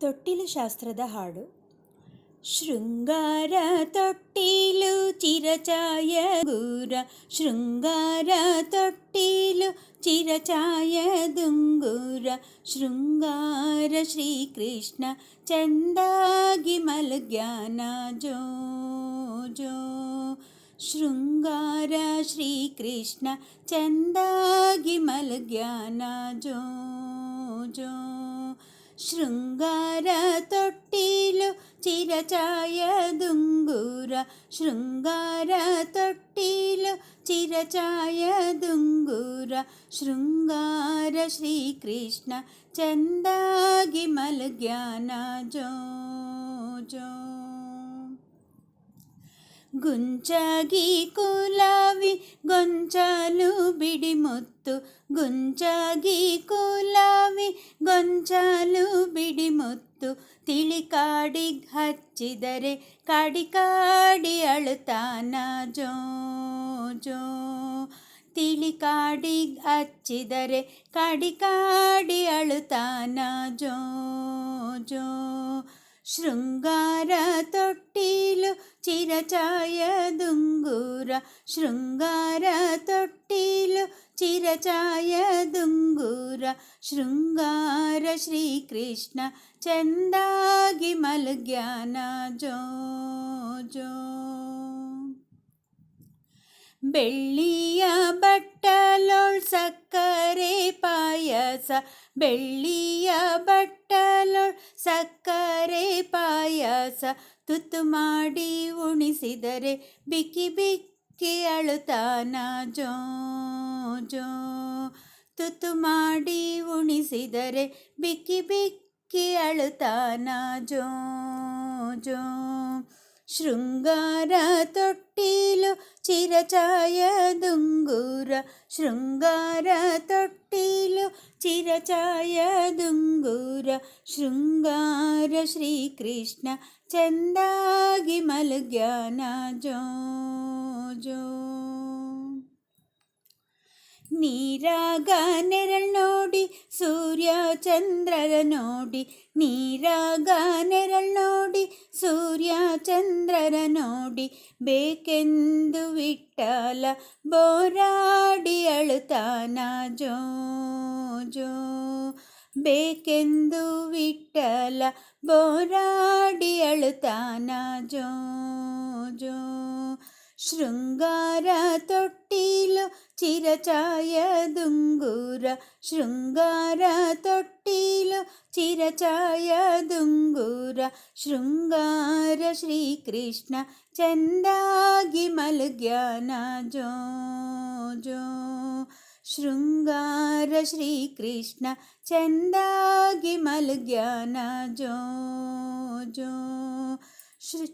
ತೊಟ್ಟಿಲು ಶಾಸ್ತ್ರದ ಹಾಡು. ಶೃಂಗಾರ ತೊಟ್ಟಿಲು ಚಿರಚಾಯ ಗೂರ. ಶೃಂಗಾರ ತೊಟ್ಟಿಲು ಚಿರಚಾಯ ದುಂಗೂರ. ಶೃಂಗಾರ ಶ್ರೀಕೃಷ್ಣ ಚಂದಾಗಿ ಮಲಗ್ಯಾನ. ಜೋ ಜೋ. ಶೃಂಗಾರ ಶ್ರೀಕೃಷ್ಣ ಚಂದಾಗಿ ಮಲಗ್ಯಾನ. ಜೋ ಜೋ. ಶೃಂಗಾರ ತೊಟ್ಟಿಲು ಚಿರಚಾಯ ದುಂಗೂರ ಶೃಂಗಾರ ತೊಟ್ಟಿಲು ಚಿರಚಾಯ ದುಂಗೂರ ಶೃಂಗಾರ ಶ್ರೀಕೃಷ್ಣ ಚಂದಾಗಿ ಮಲಗ್ಯಾನ ಜೋ ಜೋ ಗುಂಚಾಗಿ ಕುಲಾವಿ ಗೊಂಚಾಲು ಬಿಡಿಮುತ್ತು ಗುಂಚಾಗಿ ಕುಲಾವಿ ಗೊಂಚಾಲು ಬಿಡಿಮುತ್ತು ತಿಳಿ ಕಾಡಿಗ್ ಹಚ್ಚಿದರೆ ಕಾಡಿ ಕಾಡಿ ಜೋ ಜೋ, ತಿಳಿ ಕಾಡಿಗ್ ಹಚ್ಚಿದರೆ ಕಾಡಿ ಕಾಡಿ ಜೋ ಜೋ, ಶೃಂಗಾರ ತೊಟ್ಟಿಲು ಚಿರಚಾಯ ದುಂಗೂರ ಶೃಂಗಾರ ತೊಟ್ಟಿಲು ಚಿರಚಾಯ ದುಂಗೂರ ಶೃಂಗಾರ ಶ್ರೀಕೃಷ್ಣ ಚಂದಾಗಿ ಮಲಗ್ಯಾನ. ಜೋ ಜೋ. ಬೆಳ್ಳಿಯ ಬಟ್ಟಲೋಳ್ ಸಕ್ಕರೆ ಪಾಯಸ, ಬೆಳ್ಳಿಯ ಬಟ್ಟಲೋಳ್ ಸಕ್ಕರೆ ಪಾಯಸ, ತುತ್ತು ಮಾಡಿ ಉಣಿಸಿದರೆ ಬಿಕ್ಕಿ ಬಿಕ್ಕಿ ಅಳುತ್ತಾನ ಜೋ ಜೋ. ತುತ್ತು ಮಾಡಿ ಉಣಿಸಿದರೆ ಬಿಕ್ಕಿ ಬಿಕ್ಕಿ ಅಳುತ್ತಾನ ಜೋ ಜೋ. ಶೃಂಗಾರ ತೊಟ್ಟಿಲು ಚಿರಚಾಯ ದುಂಗೂರ. ಶೃಂಗಾರ ತೊಟ್ಟಿಲು ಚಿರಚಾಯ ದುಂಗೂರ. ಶೃಂಗಾರ ಶ್ರೀಕೃಷ್ಣ ಚಂದಾಗಿ ಮಲಗ್ಯಾನ ಜೋ ನೀರಾಗ ನೆರಳು ನೋಡಿ ಸೂರ್ಯ ಚಂದ್ರರ ನೋಡಿ ನೀರಾಗ ನೆರಳು ನೋಡಿ ಸೂರ್ಯ ಚಂದ್ರರ ನೋಡಿ ಬೇಕೆಂದು ವಿಠಲ ಬೋರಾಡಿ ಅಳುತ್ತಾನ ಜೋ ಜೋ ಬೇಕೆಂದು ವಿಠಲ ಬೋರಾಡಿ ಅಳುತ್ತಾನ ಜೋ ಜೋ ಶೃಂಗಾರ ತೊಟ್ಟಿಲು చిరచాయ దుంగూర శృంగార తొట్టిలో చిరచాయ దుంగూర శృంగార శ్రీకృష్ణ చందాగి మలుగ్యాన జో జో శృంగార శ్రీకృష్ణ చందాగి మలుగ్యాన జో జో శ్రీ